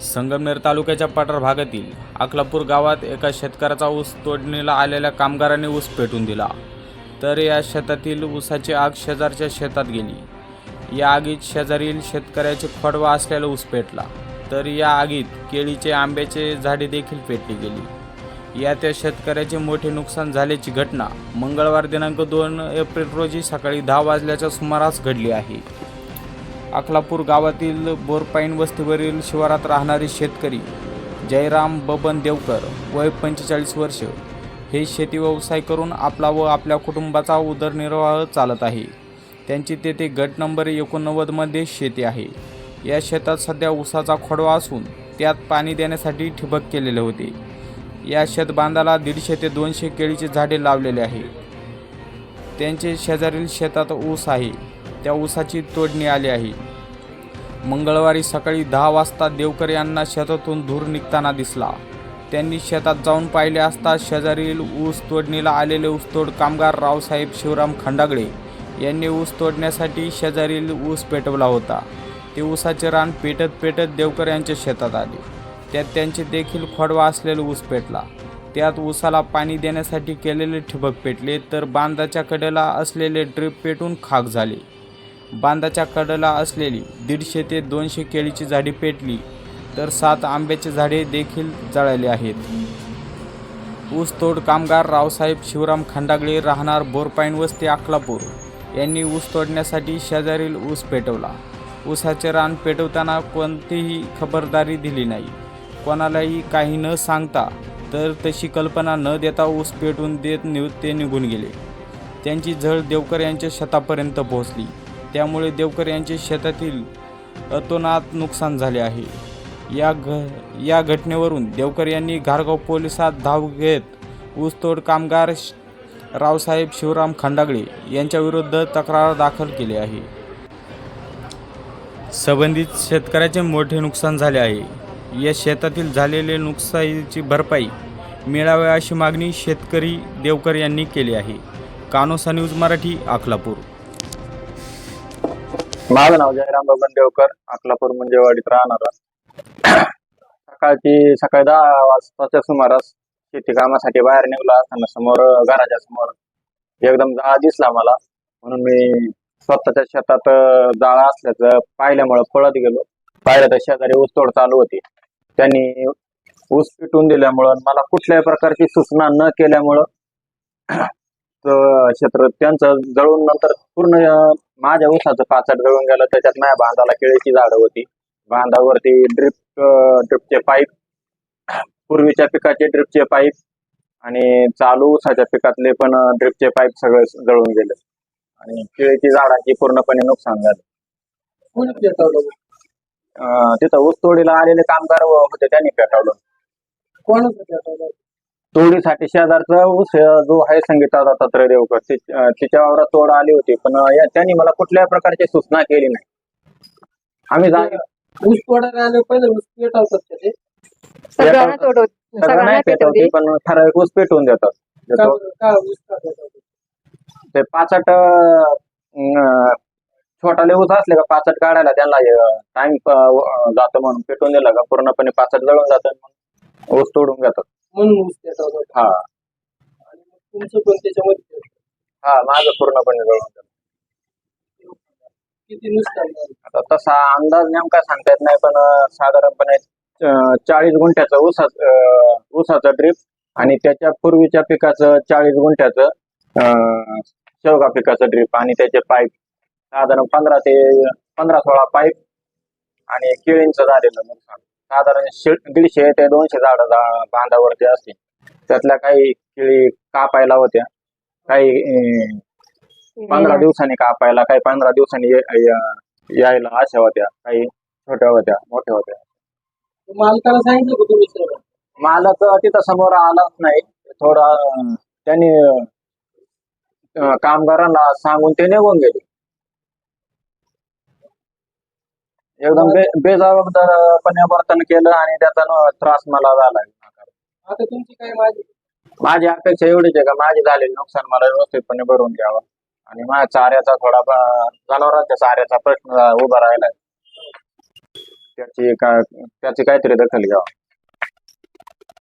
संगमनेर तालुक्याच्या पठार भागातील अकलापूर गावात एका शेतकऱ्याचा ऊस तोडणीला आलेल्या कामगारांनी ऊस पेटून दिला. तर या शेतातील ऊसाची आग शेजारच्या शेतात गेली. या आगीत शेजारील शेतकऱ्याचे खोडवा असलेला ऊस पेटला. तर या आगीत केळीचे आंब्याचे झाडे देखील पेटली गेली. या त्या शेतकऱ्याचे मोठे नुकसान झाल्याची घटना मंगळवार दिनांक दोन एप्रिल रोजी सकाळी दहा वाजल्याच्या सुमारास घडली आहे. अकलापूर गावातील बोरपाईन वस्तीवरील शिवारात राहणारे शेतकरी जयराम बबन देवकर वय पंचेचाळीस वर्ष. हे शेती व्यवसाय करून आपला व आपल्या कुटुंबाचा उदरनिर्वाह चालत आहे. त्यांची तेथे गट नंबर एकोणनव्वदमध्ये शेती आहे. या शेतात सध्या ऊसाचा खोडवा असून त्यात पाणी देण्यासाठी ठिबक केलेले होते. या शेतबांधाला दीडशे ते दोनशे केळीचे झाडे लावलेले आहे. त्यांचे शेजारील शेतात ऊस आहे. त्या ऊसाची तोडणी आली आहे. मंगळवारी सकाळी दहा वाजता देवकर यांना शेतातून धूर निघताना दिसला. त्यांनी शेतात जाऊन पाहिले असता शेजारील ऊस तोडणीला आलेले ऊसतोड कामगार रावसाहेब शिवराम खंडागळे यांनी ऊस तोडण्यासाठी शेजारील ऊस पेटवला होता. ते ऊसाचे रान पेटत पेटत देवकर यांच्या शेतात आले. त्यात त्यांचे देखील खोडवा असलेला ऊस पेटला. त्यात ऊसाला पाणी देण्यासाठी केलेले ठिबक पेटले तर बांधाच्या कडेला असलेले ड्रीप पेटून खाक झाले. बांधाच्या कडेला असलेली दीडशे ते दोनशे केळीची झाडे पेटली तर सात आंब्याची झाडे देखील जळाली आहेत. ऊसतोड कामगार रावसाहेब शिवराम खंडागळे राहणार बोरपाईन वस्ती अकलापूर यांनी ऊस तोडण्यासाठी शेजारील ऊस पेटवला. ऊसाचे रान पेटवताना कोणतीही खबरदारी दिली नाही. कोणालाही काही न सांगता तर तशी कल्पना न देता ऊस पेटून देत नि ते निघून गेले. त्यांची झळ देवकर यांच्या शतापर्यंत पोहोचली. त्यामुळे देवकर यांचे शेतातील अतोनात नुकसान झाले आहे. या घ या घटनेवरून देवकर यांनी घारगाव पोलिसात धाव घेत ऊसतोड कामगार रावसाहेब शिवराम खंडागळे यांच्याविरुद्ध तक्रार दाखल केली आहे. संबंधित शेतकऱ्याचे मोठे नुकसान झाले आहे. या शेतातील झालेले नुकसानीची भरपाई मिळावी अशी मागणी शेतकरी देवकर यांनी केली आहे. कानोसा न्यूज मराठी अकलापूर. माझं नाव जयराम बबन देवकर. अकलापूर मुंजेवाडीत राहणारा सकाळची सकाळी दहा वाजताच्या सुमारास शेती कामासाठी बाहेर निघला असताना समोर घराच्या समोर एकदम जाळा दिसला मला. म्हणून मी स्वतःच्या शेतात जाळा असल्याचं पाहिल्यामुळं पळत गेलो. पाहिलं तर शेजारी ऊसतोड चालू होती. त्यांनी ऊस पिटून दिल्यामुळं मला कुठल्याही प्रकारची सूचना न केल्यामुळं क्षेत्र त्यांचं जळून नंतर पूर्ण माझ्या ऊसाचं पाचट जळून गेलं त्याच्यात माझ्या बांधाला केळीची झाडं होती. बांधावरती ड्रिप ड्रिपचे पाईप पूर्वीच्या पिकाचे ड्रिपचे पाईप आणि चालू ऊसाच्या पिकातले पण ड्रिपचे पाईप सगळे जळून गेले. आणि केळीची झाडांची पूर्णपणे नुकसान झालं. कोणी तिथं ऊस तोडीला आलेले कामगार होते त्यांनी पेटवलं. पेटवलं? तोडीसाठी शेजारचा ऊस अं, जो आहे संगीता दत्तात्रय देवकर ति- तिच्या वावरात तोड आली होती पण अं, या- त्यांनी मला कुठल्याही प्रकारची सूचना केली नाही. आम्ही जागे ऊस तोडायला आले पहिले ऊस पेटवतात का ते? सगळ्यांना तोडवत. सगळं सगळ्यांना नाही पेटवते पेटवते. पण ठराविक ऊस पेटवून देतात. का देतो. का ऊस का पेटवतात? ते पाचट अं, छोटाले ऊस असले का पाचट काढायला त्यांना टाइम जातो म्हणून पेटवून दिला का? पूर्णपणे पाचट जळून जातात ऊस तोडून घेतात. म्हणून ऊस पेटवतात हा. आणि मग तुमचं पण त्याच्यामध्ये पेटलं. हा माझं पूर्णपणे जळून जातं किती नुकसान झालं आता तसा अंदाज नेमका सांगता येत नाही पण अं, साधारणपणे अं, चाळीस गुंठ्याचं ऊसा अं, ऊसाचं ड्रीप आणि त्याच्या पूर्वीच्या पिकाचं चाळीस गुंठ्याचं अं, शेवगा पिकाचं ड्रीप आणि त्याचे पाईप. साधारण पंधरा ते पंधरा सोळा पाईप आणि केळींचं झालेलं नुकसान. साधारण शे- दीडशे ते दोनशे झाडं बांधावरती असतील. त्यातल्या काही केळी कापायला होत्या. काही पंधरा दिवसांनी कापायला काही पंधरा दिवसांनी ये- यायला अशा होत्या. काही छोट्या होत्या मोठ्या होत्या. मालकाला सांगितलं का तुम्ही सगळं मालक तिथं समोर आलाच नाही. थोडा अं, त्यांनी अं, कामगारांना सांगून ते निघून गेले. एकदम बे बेजबाबदारपणे वर्तन केलं आणि त्याचा न- त्रास मला झाला. आता तुमची काय माझी माझी अपेक्षा एवढीच आहे का? माझे झालेले नुकसान मला व्यवस्थितपणे भरून घ्यावं. आणि माझ्या चाऱ्याचा थोडा ब- जनावरांच्या चाऱ्याचा प्रश्न उभा राहिलाय. त्याची का त्याची काहीतरी दखल घ्यावा.